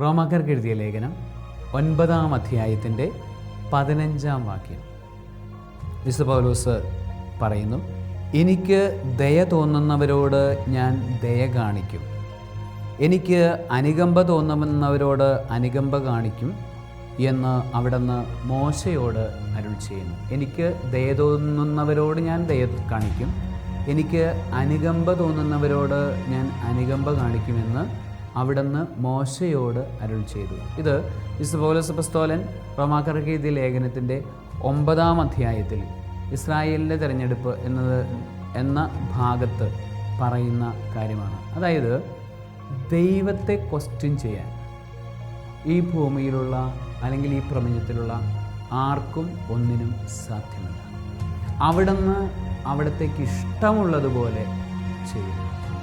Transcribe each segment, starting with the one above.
റോമാക്കാർക്ക് എഴുതിയ ലേഖനം ഒൻപതാം അധ്യായത്തിന്റെ പതിനഞ്ചാം വാക്യം. വിശുദ്ധ പൗലോസ് പറയുന്നു എനിക്ക് ദയ തോന്നുന്നവരോട് ഞാൻ ദയ കാണിക്കും. എനിക്ക് അനുകമ്പ തോന്നുന്നവരോട് അനുകമ്പ കാണിക്കും എന്ന് അവിടുന്ന് മോശയോട് അരുൾ ചെയ്യുന്നു. എനിക്ക് ദയ തോന്നുന്നവരോട് ഞാൻ ദയ കാണിക്കും. എനിക്ക് അനുകമ്പ തോന്നുന്നവരോട് ഞാൻ അനുകമ്പ കാണിക്കുമെന്ന് അവിടുന്ന് മോശയോട് അരുൾ ചെയ്തു. ഇത് ഇസ്ബോലസ് പസ്തോലൻ പുസ്തോലൻ റോമാക്കർക്ക് എഴുതിയ ലേഖനത്തിന്റെ ഒമ്പതാം അധ്യായത്തിൽ ഇസ്രായേലിന്റെ തിരഞ്ഞെടുപ്പ് എന്നത് എന്ന ഭാഗത്ത് പറയുന്ന കാര്യമാണ്. അതായത് ദൈവത്തെ ക്വസ്റ്റ്യൻ ചെയ്യാൻ ഈ ഭൂമിയിലുള്ള അല്ലെങ്കിൽ ഈ പ്രപഞ്ചത്തിലുള്ള ആർക്കും ഒന്നിനും സാധ്യമല്ല. അവിടുന്ന് അവിടത്തേക്ക് ഇഷ്ടമുള്ളതുപോലെ ചെയ്യുന്നു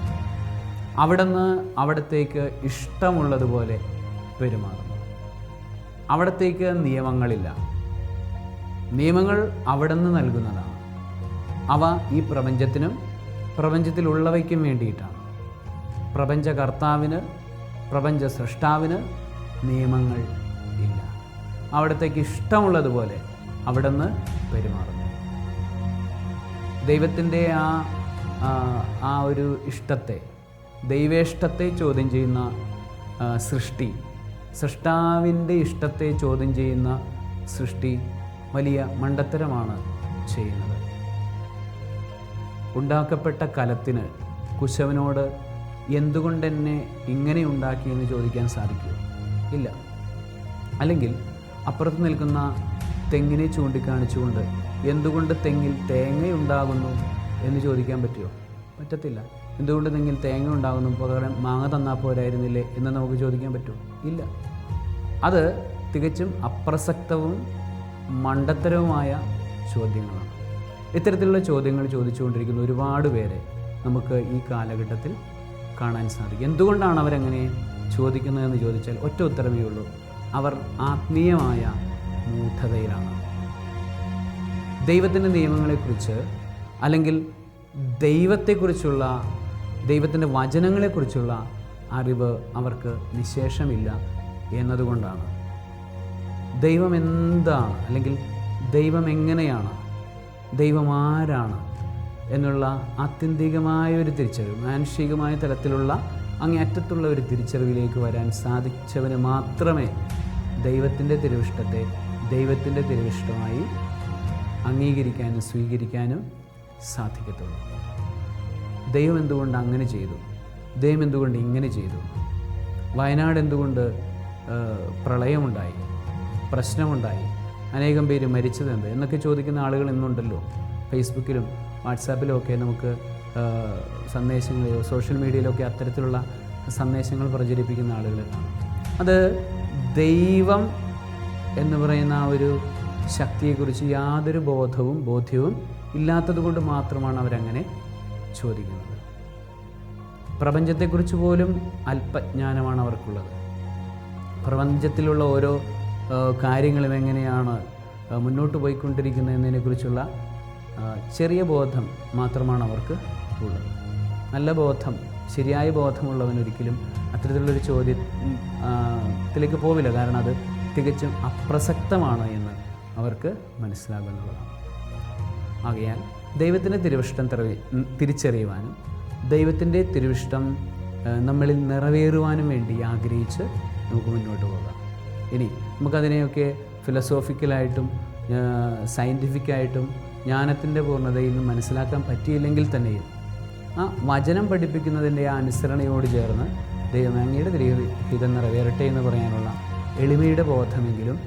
അവിടുന്ന് അവിടത്തേക്ക് ഇഷ്ടമുള്ളതുപോലെ പെരുമാറുന്നു. അവിടത്തേക്ക് നിയമങ്ങളില്ല. നിയമങ്ങൾ അവിടുന്ന് നൽകുന്നതാണ്. അവ ഈ പ്രപഞ്ചത്തിനും പ്രപഞ്ചത്തിലുള്ളവയ്ക്കും വേണ്ടിയിട്ടാണ്. പ്രപഞ്ചകർത്താവിന് പ്രപഞ്ച സൃഷ്ടാവിന് നിയമങ്ങൾ ഇല്ല. അവിടത്തേക്ക് ഇഷ്ടമുള്ളതുപോലെ അവിടുന്ന് പെരുമാറുന്നു. ദൈവത്തിന്റെ ആ ആ- ഒരു ഇഷ്ടത്തെ ദൈവേഷ്ടത്തെ ചോദ്യം ചെയ്യുന്ന സൃഷ്ടി. സൃഷ്ടാവിന്റെ ഇഷ്ടത്തെ ചോദ്യം ചെയ്യുന്ന സൃഷ്ടി വലിയ മണ്ടത്തരമാണ് ചെയ്യുന്നത്. ഉണ്ടാക്കപ്പെട്ട കലത്തിന് കുശവനോട് എന്തുകൊണ്ടെന്നെ ഇങ്ങനെ ഉണ്ടാക്കിയെന്ന് ചോദിക്കാൻ സാധിക്കുമോ ഇല്ല. അല്ലെങ്കിൽ അപ്പുറത്ത് നിൽക്കുന്ന തെങ്ങിനെ ചൂണ്ടിക്കാണിച്ചുകൊണ്ട് എന്തുകൊണ്ട് തെങ്ങിൽ തേങ്ങയുണ്ടാകുന്നു എന്ന് ചോദിക്കാൻ പറ്റുമോ പറ്റത്തില്ല. എന്തുകൊണ്ട് നിങ്ങൾ തേങ്ങ ഉണ്ടാകുന്നു? പകരം മാങ്ങ തന്നാൽ പോരായിരുന്നില്ലേ എന്ന് നമുക്ക് ചോദിക്കാൻ പറ്റുമോ? ഇല്ല. അത് തികച്ചും അപ്രസക്തവും മണ്ടത്തരവുമായ ചോദ്യങ്ങളാണ്. ഇത്തരത്തിലുള്ള ചോദ്യങ്ങൾ ചോദിച്ചുകൊണ്ടിരിക്കുന്ന ഒരുപാട് പേരെ നമുക്ക് ഈ കാലഘട്ടത്തിൽ കാണാൻ സാധിക്കും. എന്തുകൊണ്ടാണ് അവരങ്ങനെ ചോദിക്കുന്നതെന്ന് ചോദിച്ചാൽ ഒറ്റ ഉത്തരമേ ഉള്ളൂ. അവർ ആത്മീയമായ മൂഢതയിലാണ്. ദൈവത്തിന്റെ നിയമങ്ങളെക്കുറിച്ച് അല്ലെങ്കിൽ ദൈവത്തെക്കുറിച്ചുള്ള ദൈവത്തിന്റെ വചനങ്ങളെക്കുറിച്ചുള്ള അറിവ് അവർക്ക് നിശേഷമില്ല എന്നതുകൊണ്ടാണ്. ദൈവം എന്താണ് അല്ലെങ്കിൽ ദൈവം എങ്ങനെയാണ് ദൈവം ആരാണ് എന്നുള്ള ആത്യന്തികമായ ഒരു തിരിച്ചറിവ് മാനുഷികമായ തലത്തിലുള്ള അങ്ങേയറ്റത്തുള്ള ഒരു തിരിച്ചറിവിലേക്ക് വരാൻ സാധിച്ചവന് മാത്രമേ ദൈവത്തിന്റെ തിരുവിഷ്ടത്തെ ദൈവത്തിന്റെ തിരുവിഷ്ടമായി അംഗീകരിക്കാനും സ്വീകരിക്കാനും സാധിക്കത്തുള്ളൂ. ദൈവം എന്തുകൊണ്ട് അങ്ങനെ ചെയ്തു? ദൈവം എന്തുകൊണ്ട് ഇങ്ങനെ ചെയ്തു? വയനാട് എന്തുകൊണ്ട് പ്രളയമുണ്ടായി? പ്രശ്നമുണ്ടായി? അനേകം പേര് മരിച്ചതെന്ത് എന്നൊക്കെ ചോദിക്കുന്ന ആളുകൾ ഇന്നുണ്ടല്ലോ. ഫേസ്ബുക്കിലും വാട്സാപ്പിലും ഒക്കെ നമുക്ക് സന്ദേശങ്ങളെയോ സോഷ്യൽ മീഡിയയിലൊക്കെ അത്തരത്തിലുള്ള സന്ദേശങ്ങൾ പ്രചരിപ്പിക്കുന്ന ആളുകളെ കാണാം. അത് ദൈവം എന്ന് പറയുന്ന ആ ഒരു ശക്തിയെക്കുറിച്ച് യാതൊരു ബോധവും ബോധ്യവും ഇല്ലാത്തത് കൊണ്ട് മാത്രമാണ് അവരങ്ങനെ ചോദിക്കുന്നത്. പ്രപഞ്ചത്തെക്കുറിച്ച് പോലും അല്പജ്ഞാനമാണ് അവർക്കുള്ളത് പ്രപഞ്ചത്തിലുള്ള ഓരോ കാര്യങ്ങളും എങ്ങനെയാണ് മുന്നോട്ട് പോയിക്കൊണ്ടിരിക്കുന്നത് എന്നതിനെക്കുറിച്ചുള്ള ചെറിയ ബോധം മാത്രമാണ് അവർക്ക് ഉള്ളത്. നല്ല ബോധം ശരിയായ ബോധമുള്ളവൻ ഒരിക്കലും അത്തരത്തിലുള്ളൊരു ചോദ്യത്തിലേക്ക് പോവില്ല. കാരണം അത് തികച്ചും അപ്രസക്തമാണ് എന്ന് അവർക്ക് മനസ്സിലാകുന്നതാണ്. ആകയാൽ ദൈവത്തിന്റെ തിരുവിഷ്ടം തിരിച്ചറിയുവാനും ദൈവത്തിന്റെ തിരുവിഷ്ടം നമ്മളിൽ നിറവേറുവാനും വേണ്ടി ആഗ്രഹിച്ച് നമുക്ക് മുന്നോട്ട് പോകാം. ഇനി നമുക്കതിനെയൊക്കെ ഫിലോസോഫിക്കലായിട്ടും സയന്റിഫിക്കായിട്ടും ജ്ഞാനത്തിന്റെ പൂർണതയിൽ നിന്ന് മനസ്സിലാക്കാൻ പറ്റിയില്ലെങ്കിൽ തന്നെയും ആ വചനം പഠിപ്പിക്കുന്നതിന്റെ ആ അനുസരണയോട് ചേർന്ന് ദൈവമേങ്ങയുടെ തിരുഹിതം നിറവേറട്ടെ എന്ന് പറയാനുള്ള എളിമയുടെ ബോധമെങ്കിലും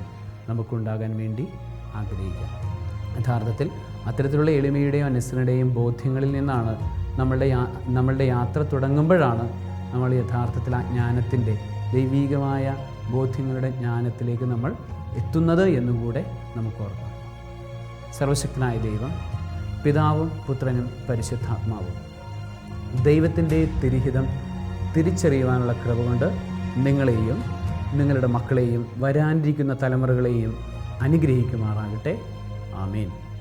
നമുക്കുണ്ടാകാൻ വേണ്ടി ആഗ്രഹിക്കാം. യഥാർത്ഥത്തിൽ അത്തരത്തിലുള്ള എളിമയുടെയും അനുസരണയുടെയും ബോധ്യങ്ങളിൽ നിന്നാണ് നമ്മളുടെ യാ നമ്മളുടെ യാത്ര തുടങ്ങുമ്പോഴാണ് നമ്മൾ യഥാർത്ഥത്തിൽ ആ ജ്ഞാനത്തിന്റെ ദൈവീകമായ ബോധ്യങ്ങളുടെ ജ്ഞാനത്തിലേക്ക് നമ്മൾ എത്തുന്നത് എന്നുകൂടെ നമുക്ക് ഓർക്കാം. സർവശക്തനായ ദൈവം പിതാവും പുത്രനും പരിശുദ്ധാത്മാവും ദൈവത്തിന്റെ തിരിഹിതം തിരിച്ചറിയുവാനുള്ള കൃപ കൊണ്ട് നിങ്ങളെയും നിങ്ങളുടെ മക്കളെയും വരാനിരിക്കുന്ന തലമുറകളെയും അനുഗ്രഹിക്കുമാറാകട്ടെ. Amen.